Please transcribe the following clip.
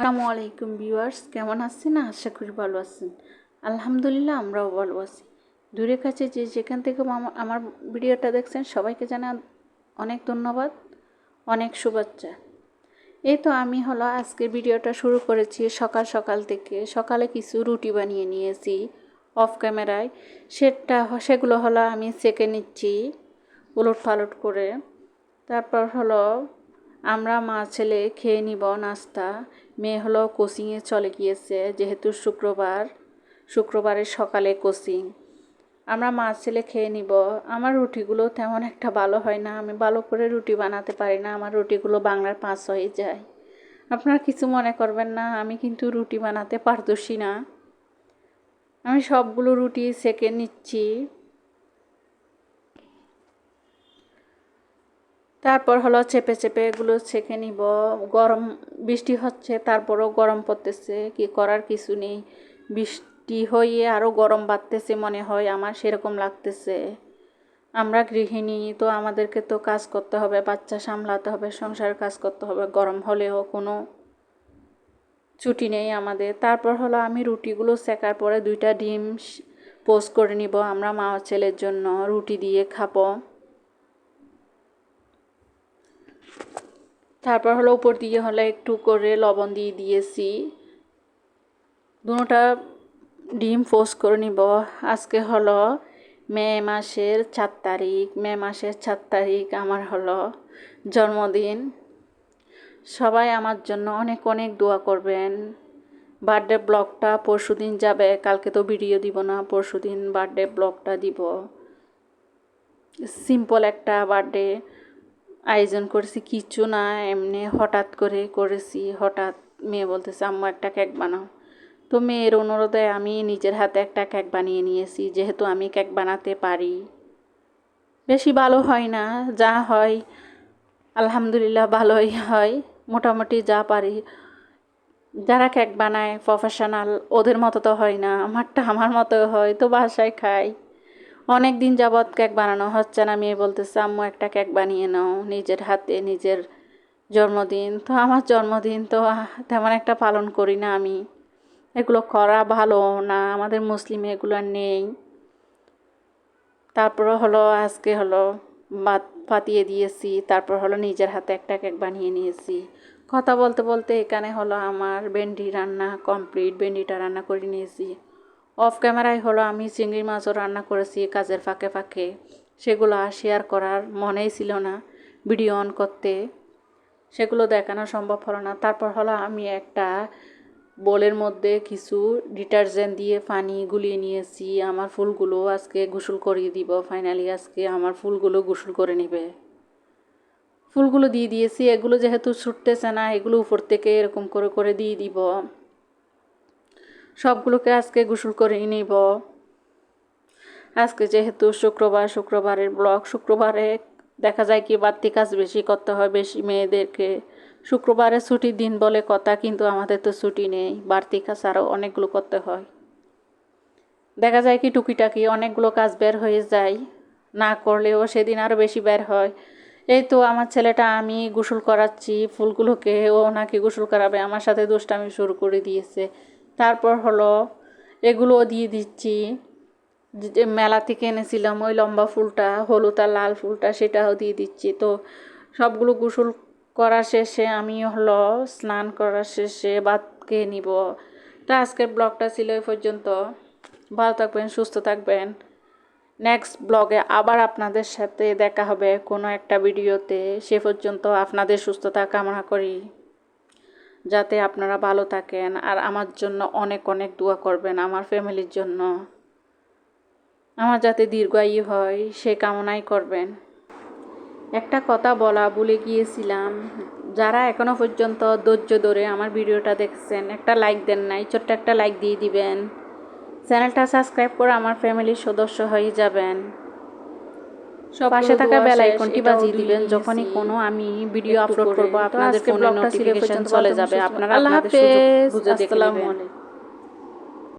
আসসালামু আলাইকুম ভিউয়ার্স, কেমন আছেন? আশা করি ভালো আছেন। আলহামদুলিল্লাহ আমরাও ভালো আছি। দূরে কাছে যে যেখান থেকে আমা- আমার ভিডিওটা দেখছেন, সবাইকে জানা অনেক ধন্যবাদ, অনেক শুভেচ্ছা। এই তো আমি হলো আজকে ভিডিওটা শুরু করেছি সকাল সকাল থেকে। সকালে কিছু রুটি বানিয়ে নিয়েছি অফ ক্যামেরায় সেটা সেগুলো হলো আমি সেকে নিচ্ছি উলট পালট করে। তারপর হলো আমরা মা ছেলে খেয়ে নিব নাস্তা। মেয়ে হলো কোচিংয়ে চলে গিয়েছে, যেহেতু শুক্রবার। শুক্রবারের সকালে কোচিং। আমরা মা ছেলে খেয়ে নিব। আমার রুটিগুলো তেমন একটা ভালো হয় না। আমি ভালো করে রুটি বানাতে পারি না। আমার রুটিগুলো বাংলার পাঁচ হয়ে যায়। আপনারা কিছু মনে করবেন না, আমি কিন্তু রুটি বানাতে পারদর্শী না। আমি সবগুলো রুটি সেকে নিচ্ছি। তারপর হলো চেপে চেপে এগুলো ছেঁকে নিব। গরম বৃষ্টি হচ্ছে, তারপরও গরম পড়তেছে, কি করার কিছু নেই। বৃষ্টি হয়ে আরও গরম বাড়তেছে মনে হয়, আমার সেরকম লাগতেছে। আমরা গৃহিণী, তো আমাদেরকে তো কাজ করতে হবে, বাচ্চা সামলাতে হবে সংসার কাজ করতে হবে, গরম হলেও কোনো ছুটি নেই আমাদের। তারপর হলো আমি রুটিগুলো সেকার পরে দুইটা ডিম পোস্ট করে নিব, আমরা মা ছেলের জন্য। রুটি দিয়ে খাব। তারপর হলো উপর দিয়ে হলো একটু করে লবণ দিয়ে দিয়েছি। দুটা ডিম পোস্ট করে নিব। আজকে হলো মে মাসের চার তারিখ। মে মাসের চার তারিখ আমার হলো জন্মদিন। সবাই আমার জন্য অনেক অনেক দোয়া করবেন। বার্থডে ব্লগটা পরশু দিন যাবে। কালকে তো ভিডিও দিব না পরশু দিন বার্থডে ব্লগটা দিব। সিম্পল একটা বার্থডে। আয়োজন করেছি, কিছু না, এমনি হঠাৎ করে করেছি, হঠাৎ মেয়ে বলতেছে, আম্মু, একটা কেক বানাও। তো মেয়ের অনুরোধে আমি নিজের হাতে একটা কেক বানিয়ে নিয়েছি, যেহেতু আমি কেক বানাতে পারি। বেশি ভালো হয় না, যা হয়, আলহামদুলিল্লাহ ভালোই হয়, মোটামুটি যা পারি। যারা কেক বানায় প্রফেশনাল ওদের মতো তো হয় না, আমারটা আমার মতো হয়, তো বাসায় খাই। অনেক দিন যাবৎ কেক বানানো হচ্ছে না। মেয়ে বলতেছে, আম্মু, একটা কেক বানিয়ে নাও নিজের হাতে, নিজের জন্মদিন। তো আমার জন্মদিন তো তেমন একটা পালন করি না আমি। এগুলো করা ভালো না, আমাদের মুসলিমে এগুলো নেই। তারপরে হলো, আজকে হলো ভাত পাতিয়ে দিয়েছি, তারপর হলো নিজের হাতে একটা কেক বানিয়ে নিয়েছি। কথা বলতে বলতে এখানে হলো আমার ভেন্ডি রান্না কমপ্লিট, ভেন্ডিটা রান্না করে নিয়েছি। অফ ক্যামেরায় হলো আমি চিংড়ি মাছও রান্না করেছি কাজের ফাঁকে ফাঁকে। সেগুলো শেয়ার করার মনেই ছিল না ভিডিও অন করতে। সেগুলো দেখানো সম্ভব হলো না। তারপর হলো আমি একটা বোলের মধ্যে কিছু ডিটারজেন্ট দিয়ে পানি গুলিয়ে নিয়েছি। আমার ফুলগুলো আজকে গোসল করিয়ে দিব। ফাইনালি আজকে আমার ফুলগুলো গোসল করে নেবে। ফুলগুলো দিয়ে দিয়েছি। এগুলো যেহেতু ছুটতেছে না, এগুলো উপর থেকে এরকম করে করে দিয়ে দিব। সবগুলোকে আজকে গোসল করে নিব। আজকে যেহেতু শুক্রবার, শুক্রবারের ব্লগ, শুক্রবারে দেখা যায় কি বাড়তি কাজ বেশি করতে হয়, বেশি মেয়েদেরকে। শুক্রবারে ছুটির দিন বলে কথা, কিন্তু আমাদের তো ছুটি নেই। বাড়তি কাজ আরও অনেকগুলো করতে হয়। দেখা যায় কি টুকিটাকি অনেকগুলো কাজ বের হয়ে যায়। না করলেও সেদিন আরও বেশি বের হয়। এই তো আমার ছেলেটা, আমি গোসল করাচ্ছি, ফুলগুলোকে ও নাকি গোসল করাবে, আমার সাথে দুষ্টামি শুরু করে দিয়েছে। তারপর হলো এগুলোও দিয়ে দিচ্ছি। যে মেলা থেকে এনেছিলাম ওই লম্বা ফুলটা, হলুদ আর লাল ফুলটা সেটাও দিয়ে দিচ্ছি। তো সবগুলো গোসল করা শেষে আমি হলো স্নান করার শেষে ভাত খেয়ে নিব। তো আজকের ব্লগটা ছিল এই পর্যন্ত। ভালো থাকবেন, সুস্থ থাকবেন। নেক্সট ব্লগে আবার আপনাদের সাথে দেখা হবে কোনো একটা ভিডিওতে। সে পর্যন্ত আপনাদের সুস্থতা কামনা করি। যাতে আপনারা ভালো থাকেন। আর আমার জন্য অনেক অনেক দোয়া করবেন আমার ফ্যামিলির জন্য। আমার যাতে দীর্ঘায়ু হয়, সে কামনাই করবেন। একটা কথা বলা ভুলে গিয়েছিলাম। যারা এখনও পর্যন্ত ধৈর্য ধরে আমার ভিডিওটা দেখছেন, একটা লাইক দেন নাই, ছোট্ট একটা লাইক দিয়ে দিবেন। চ্যানেলটা সাবস্ক্রাইব করে আমার ফ্যামিলির সদস্য হয়ে যাবেন। পাশে থাকা বেল আইকনটি বাজিয়ে দিবেন। যখনই কোনো আমি ভিডিও আপলোড করব আপনাদের ফোনে নোটিফিকেশন চলে যাবে। আপনারা আল্লাহ হাফেজ। আসসালামু আলাইকুম।